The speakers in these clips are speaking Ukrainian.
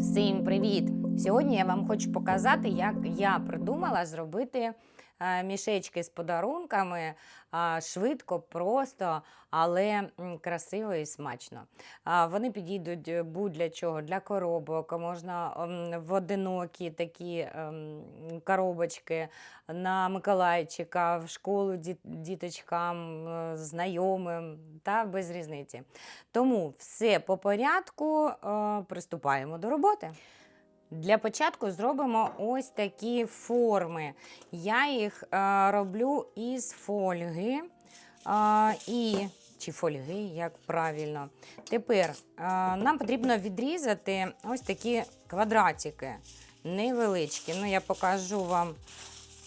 Всім привіт! Сьогодні я вам хочу показати, як я придумала зробити мішечки з подарунками швидко, просто, але красиво і смачно. Вони підійдуть е, будь-для чого, для коробок, можна в одинокі такі ем, коробочки на Миколайчика, в школу діточкам, е, знайомим та без різниці. Тому все по порядку, е, приступаємо до роботи. Для початку зробимо ось такі форми. Я їх е, роблю із фольги. е, і, чи фольги, як правильно. Тепер е, нам потрібно відрізати ось такі квадратики невеличкі. Ну, я покажу вам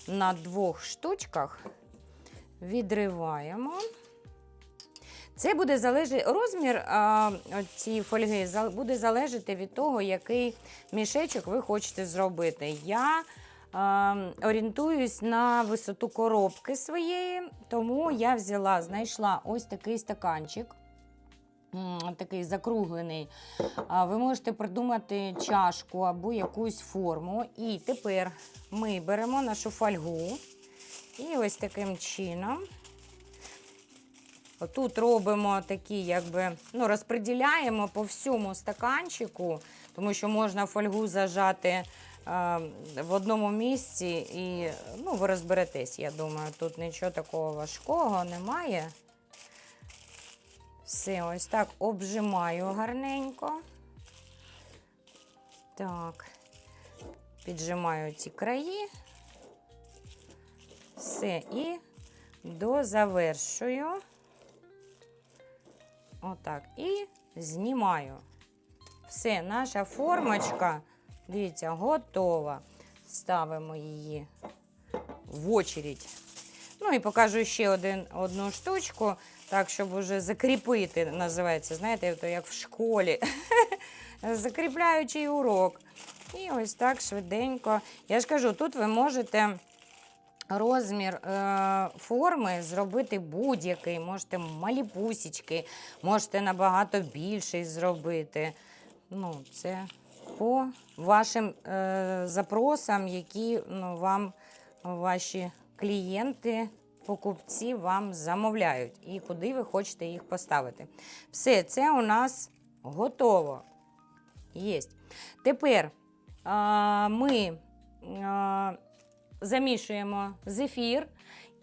на двох штучках. Відриваємо. Це буде залежати, розмір а, цієї фольги буде залежати від того, який мішечок ви хочете зробити. Я а, орієнтуюсь на висоту коробки своєї, тому я взяла, знайшла ось такий стаканчик. Такий закруглений. Ви можете придумати чашку або якусь форму. І тепер ми беремо нашу фольгу і ось таким чином Тут робимо такі, якби ну, розподіляємо по всьому стаканчику, тому що можна фольгу зажати е, в одному місці і ну, ви розберетесь. Я думаю, тут нічого такого важкого немає. Все, ось так обжимаю гарненько. Так, піджимаю ці краї. Все, і дозавершую. Отак. І знімаю. Все, наша формочка, дивіться, готова. Ставимо її в очередь. Ну і покажу ще один, одну штучку, так, щоб уже закріпити, називається, знаєте, то як в школі. Закріпляючий урок. І ось так швиденько. Я ж кажу, тут ви можете розмір е, форми зробити будь-який. Можете малі пусічки, можете набагато більший зробити. Ну, це по вашим е, запросам, які ну, вам ваші клієнти, покупці вам замовляють і куди ви хочете їх поставити. Все, це у нас готово. Єсть. Тепер а, ми а, замішуємо зефір.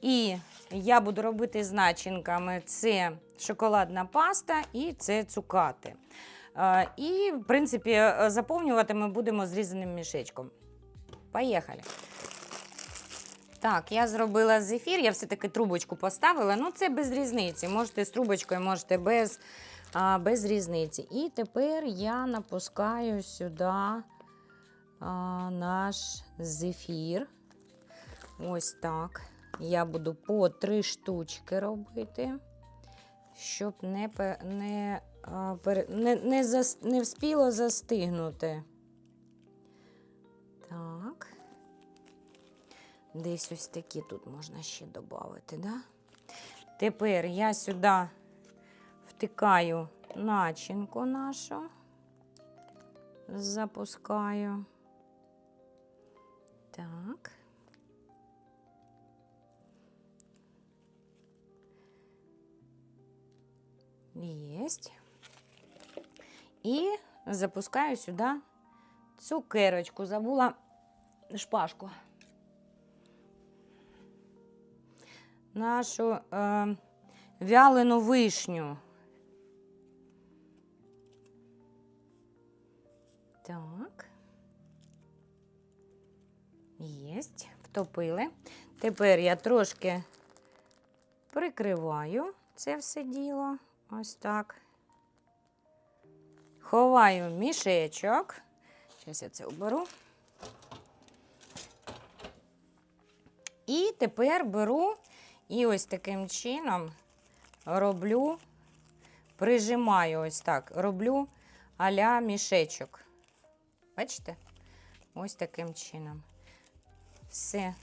І я буду робити з начинками: це шоколадна паста і це цукати. Е, І, в принципі, е, заповнювати ми будемо зрізаним мішечком. Поїхали. Так, я зробила зефір, я все-таки трубочку поставила. Ну, це без різниці. Можете з трубочкою, можете без, а, без різниці. І тепер я напускаю сюди а, наш зефір. Ось так. Я буду по три штучки робити, щоб не, не, не, не, зас, не вспіло застигнути. Так. Десь ось такі тут можна ще додати, да? Тепер я сюди втикаю начинку нашу, запускаю. Так. Єсть. І запускаю сюди цукерочку. Забула шпажку. Нашу е, вялену вишню. Так. Єсть. Втопили. Тепер я трошки прикриваю це все діло. Ось так. Ховаю мішечок. Зараз я це оберу. І тепер беру і ось таким чином роблю, прижимаю ось так, роблю аля мішечок. Бачите? Ось таким чином. Все.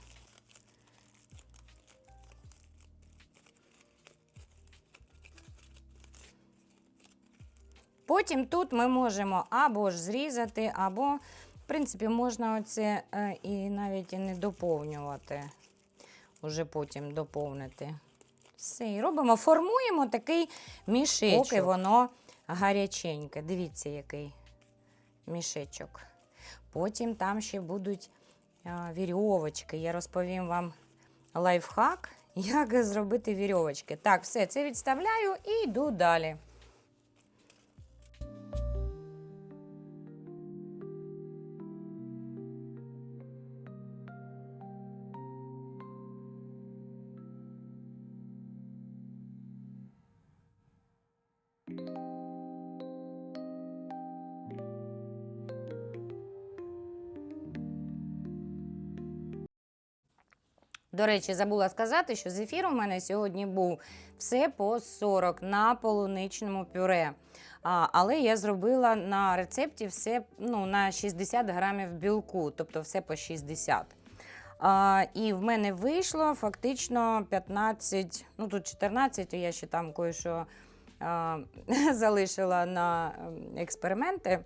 Потім тут ми можемо або ж зрізати, або, в принципі, можна оце е, і навіть і не доповнювати. Уже потім доповнити. Все, і робимо, формуємо такий мішечок, поки воно гаряченьке. Дивіться, який мішечок. Потім там ще будуть а, вірьовочки. Я розповім вам лайфхак, як зробити вірьовочки. Так, все, це відставляю і йду далі. До речі, забула сказати, що зефір у мене сьогодні був все по 40 на полуничному пюре. А, але я зробила на рецепті все ну, на 60 грамів білку, тобто все по 60. А, і в мене вийшло фактично 15, ну тут 14, я ще там кое-що залишила на ем, експерименти.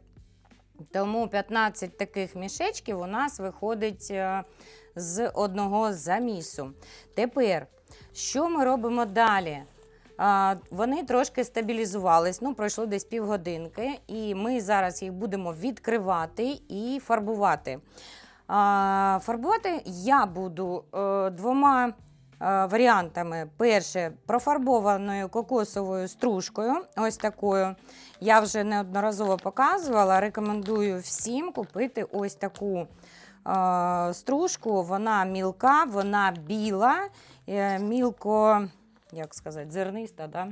Тому 15 таких мішечків у нас виходить е, з одного замісу. Тепер, що ми робимо далі? Вони трошки стабілізувались, ну, пройшло десь півгодинки, і ми зараз їх будемо відкривати і фарбувати. Фарбувати я буду е, двома е, варіантами. Перше, профарбованою кокосовою стружкою, ось такою. Я вже неодноразово показувала. Рекомендую всім купити ось таку стружку. Вона мілка, вона біла, е, мілко, як сказати, зерниста. Да?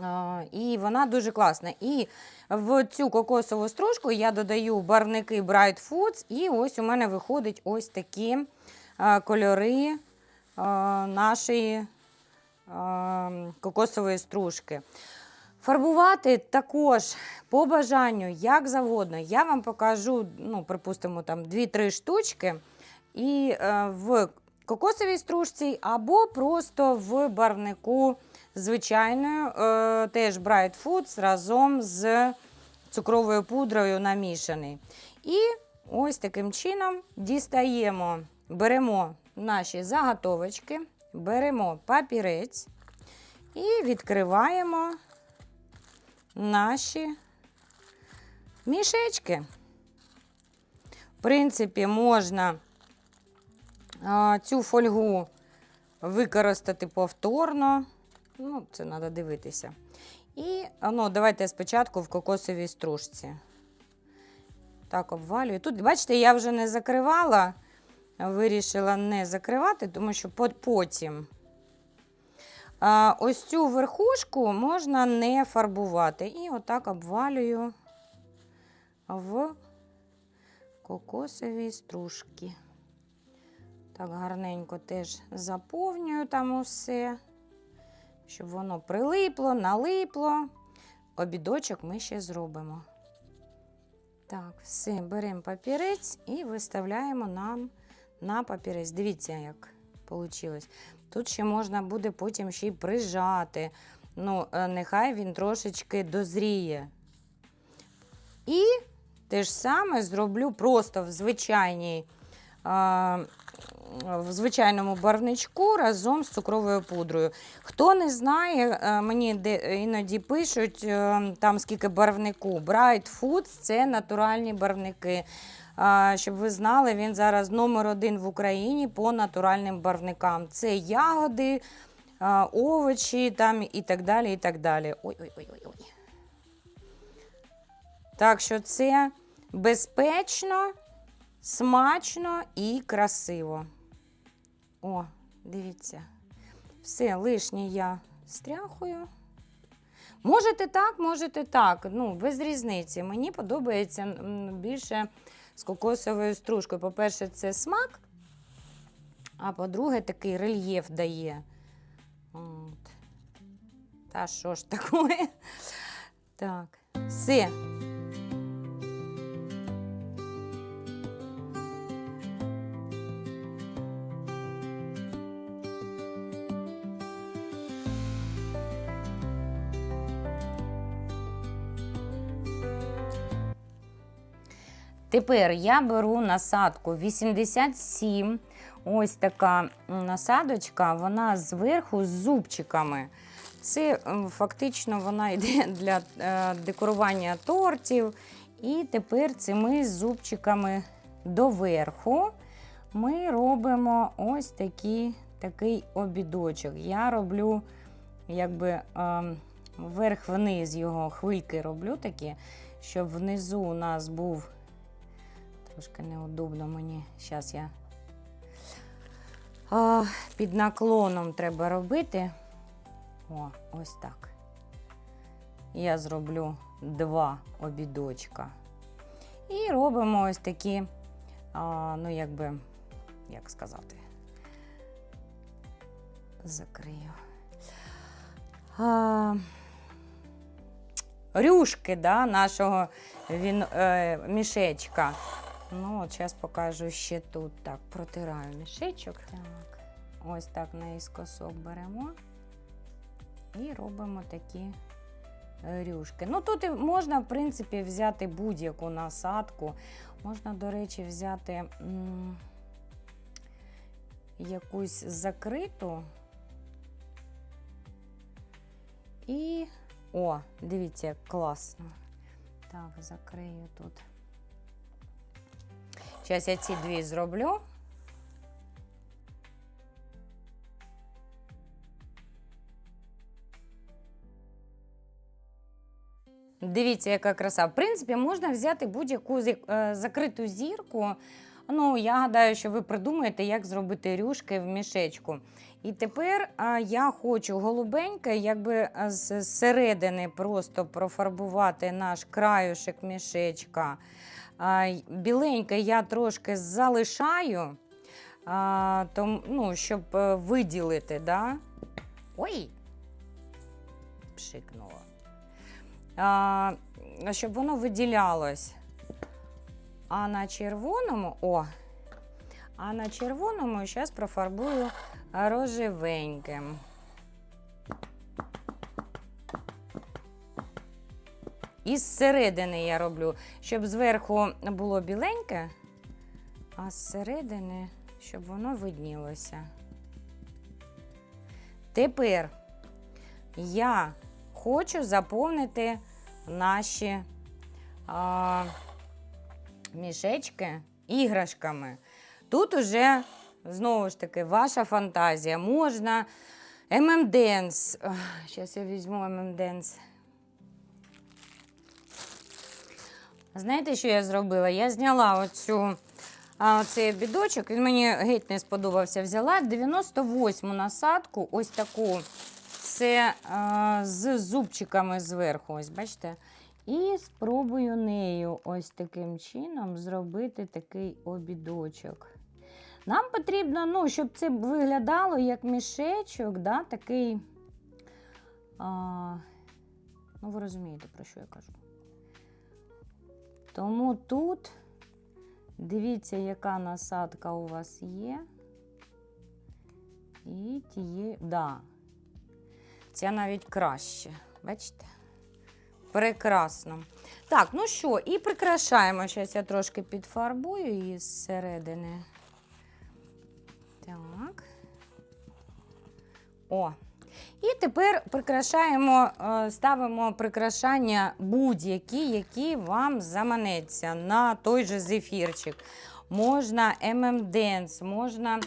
Е, і вона дуже класна. І в цю кокосову стружку я додаю барвники Bright Foods, і ось у мене виходять ось такі е, кольори е, нашої е, кокосової стружки. Фарбувати також по бажанню, як завгодно. Я вам покажу, ну, припустимо, там 2-3 штучки. І е, в кокосовій стружці, або просто в барвнику звичайною, е, теж Bright Foods разом з цукровою пудрою намішаний. І ось таким чином дістаємо, беремо наші заготовочки, беремо папірець і відкриваємо наші мішечки. В принципі, можна цю фольгу використати повторно. Ну, це треба дивитися. І ну, давайте спочатку в кокосовій стружці. Так, обвалюю. Тут, бачите, я вже не закривала, вирішила не закривати, тому що потім. Ось цю верхушку можна не фарбувати. І отак обвалюю в кокосові стружки. Так, гарненько теж заповнюю там усе, щоб воно прилипло, налипло. Обідочок ми ще зробимо. Так, все, беремо папірець і виставляємо нам на папірець. Дивіться, як вийшло. Тут ще можна буде потім ще й прижати. Ну, е, нехай він трошечки дозріє. І те ж саме зроблю просто в звичайній. В звичайному барвничку разом з цукровою пудрою. Хто не знає, е, мені іноді пишуть е, там скільки барвнику. Bright Foods – це натуральні барвники. Щоб ви знали, він зараз номер один в Україні по натуральним барвникам. Це ягоди, овочі там і так далі. і так далі. Ой-ой-ой. Так що це безпечно, смачно і красиво. О, дивіться. Все, лишнє я стряхую. Можете так, можете так. Ну, без різниці. Мені подобається більше з кокосовою стружкою. По-перше, це смак, а по-друге, такий рельєф дає. От. Та що ж таке? Так, все. Тепер я беру насадку 87. Ось така насадочка, вона зверху з зубчиками. Це фактично вона йде для е, декорування тортів. І тепер цими зубчиками доверху ми робимо ось такі, такий обідочок. Я роблю якби ем, вверх-вниз його хвильки роблю такі, щоб внизу у нас був трошки неудобно мені. Зараз я а, під наклоном треба робити. О, ось так. Я зроблю два обідочка. І робимо ось такі, а, ну, якби, як сказати, закрию. А, рюшки да, нашого він, е, мішечка. Ну, от зараз покажу ще тут. Так, протираю мішечок. Так. Ось так наїскосок беремо і робимо такі рюшки. Ну, тут можна, в принципі, взяти будь-яку насадку. Можна, до речі, взяти м, якусь закриту. І. О, дивіться, як класно. Так, закрию тут. Зараз я ці дві зроблю. Дивіться, яка краса. В принципі, можна взяти будь-яку е, закриту зірку. Ну, я гадаю, що ви придумаєте, як зробити рюшки в мішечку. І тепер я хочу голубеньке, якби середини просто профарбувати наш краюшек мішечка. Біленьке я трошки залишаю, а, том, ну, щоб е, виділити. Да? Ой! Пшикнуло. Щоб воно виділялось. А на червоному, о, а на червоному зараз профарбую рожевеньким. І зсередини я роблю, щоб зверху було біленьке, а зсередини, щоб воно виднілося. Тепер я хочу заповнити наші а, мішечки іграшками. Тут уже, знову ж таки, ваша фантазія. Можна ММДенс. Зараз я візьму ММДенс. Знаєте, що я зробила? Я зняла оцю, оцей бідочок, він мені геть не сподобався. Взяла 98-му насадку, ось таку. Це а, з зубчиками зверху. Ось бачите? І спробую нею ось таким чином зробити такий обідочок. Нам потрібно, ну, щоб це виглядало як мішечок, да, такий. А, ну, ви розумієте, про що я кажу. Тому тут дивіться, яка насадка у вас є. І тіє, да. Ця навіть краще. Бачите? Прекрасно. Так, ну що, і прикрашаємо. Зараз я трошки підфарбую її зсередини. Так. О. І тепер прикрашаємо, е, ставимо прикрашання будь-які, які вам заманеться на той же зефірчик. Можна ММДенс, можна,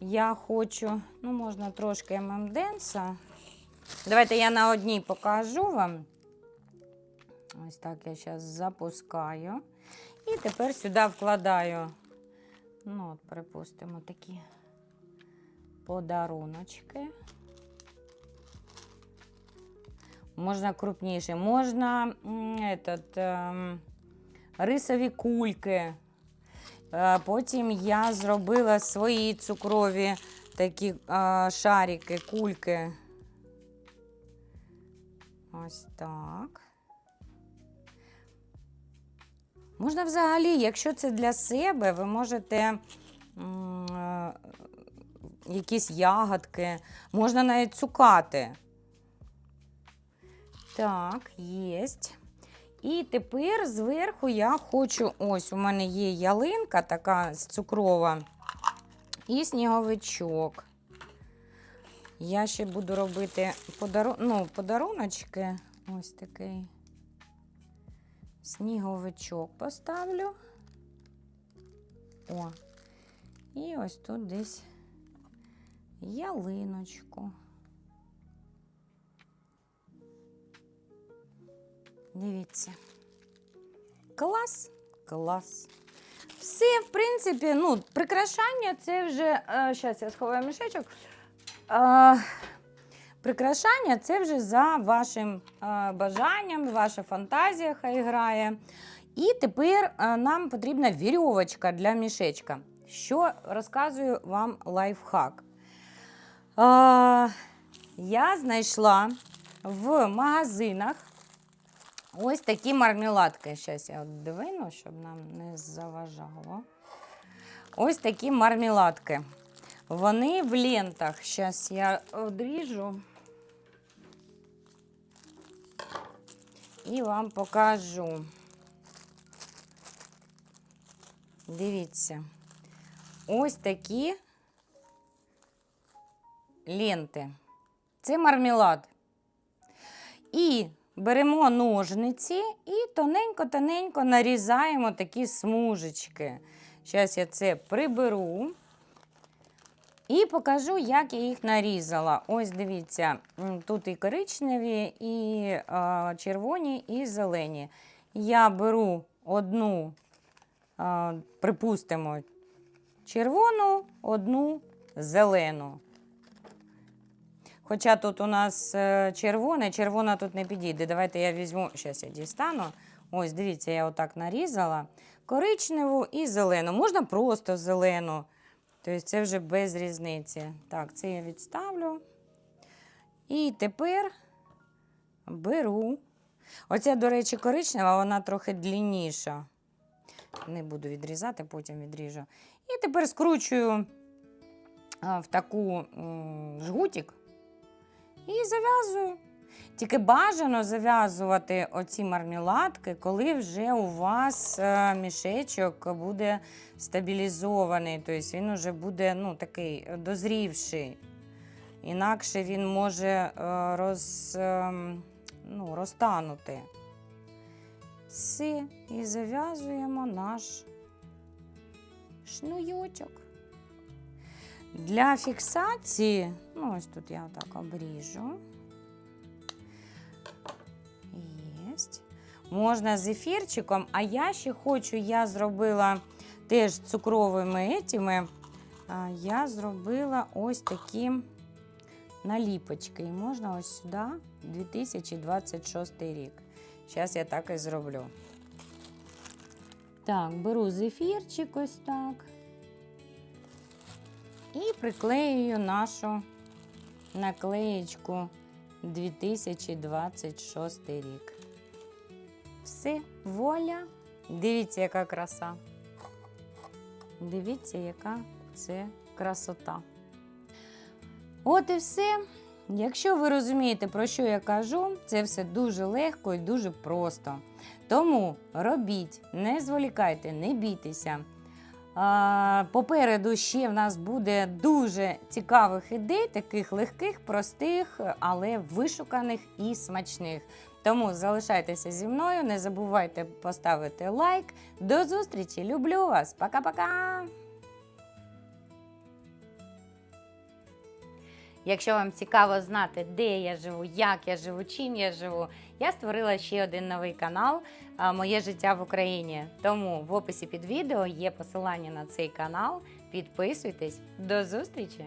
я хочу, ну, можна трошки ММДенса. Давайте я на одній покажу вам. Ось так я зараз запускаю. І тепер сюди вкладаю, ну, от, припустимо, такі подаруночки. Можна крупніше, можна этот, рисові кульки. Е, Потім я зробила свої цукрові такі е, шарики, кульки. Ось так. Можна взагалі, якщо це для себе, ви можете е, якісь ягодки, можна навіть цукати. Так, єсть. І тепер зверху я хочу, ось у мене є ялинка така цукрова і сніговичок. Я ще буду робити подару... ну, подаруночки. Ось такий сніговичок поставлю. О. І ось тут десь ялиночку. Дивіться. Клас, клас. Все, в принципі, ну, прикрашання це вже. Зараз я сховаю мішечок. А, прикрашання це вже за вашим а, бажанням, ваша фантазія хай грає. І тепер а, нам потрібна вірьовочка для мішечка. Що розказую вам лайфхак. А, я знайшла в магазинах ось такі мармеладки. Зараз я от двину, щоб нам не заважало. Ось такі мармеладки. Вони в лентах. Зараз я одріжу і вам покажу. Дивіться. Ось такі ленти. Це мармелад. І беремо ножниці і тоненько-тоненько нарізаємо такі смужечки. Зараз я це приберу. І покажу, як я їх нарізала. Ось дивіться, тут і коричневі, і е, червоні, і зелені. Я беру одну, е, припустимо, червону, одну зелену. Хоча тут у нас е, червоне, червона тут не підійде. Давайте я візьму, зараз я дістану. Ось, дивіться, я отак нарізала. Коричневу і зелену. Можна просто зелену. Тобто це вже без різниці. Так, це я відставлю. І тепер беру. Оця, до речі, коричнева, вона трохи длінніша. Не буду відрізати, потім відріжу. І тепер скручую в таку жгутик і зав'язую. Тільки бажано зав'язувати оці мармеладки, коли вже у вас е, мішечок буде стабілізований, тобто він вже буде ну, такий дозрівший. Інакше він може е, роз, е, ну, розтанути. Все, і зав'язуємо наш шнуйочок. Для фіксації, ну ось тут я так обріжу. Єсть. Можна з ефірчиком, а я ще хочу, я зробила теж цукровими етіми, я зробила ось такі наліпочки. І можна ось сюди 2026 рік. Зараз я так і зроблю. Так, беру зефірчик ось так. І приклеюю нашу наклеєчку 2026 рік. Все, воля. Дивіться, яка краса. Дивіться, яка це красота. От і все. Якщо ви розумієте, про що я кажу, це все дуже легко і дуже просто. Тому робіть, не зволікайте, не бійтеся. Попереду ще в нас буде дуже цікавих ідей, таких легких, простих, але вишуканих і смачних. Тому залишайтеся зі мною, не забувайте поставити лайк. До зустрічі! Люблю вас! Пока-пока! Якщо вам цікаво знати, де я живу, як я живу, чим я живу, я створила ще один новий канал Моє життя в Україні. Тому в описі під відео є посилання на цей канал. Підписуйтесь. До зустрічі!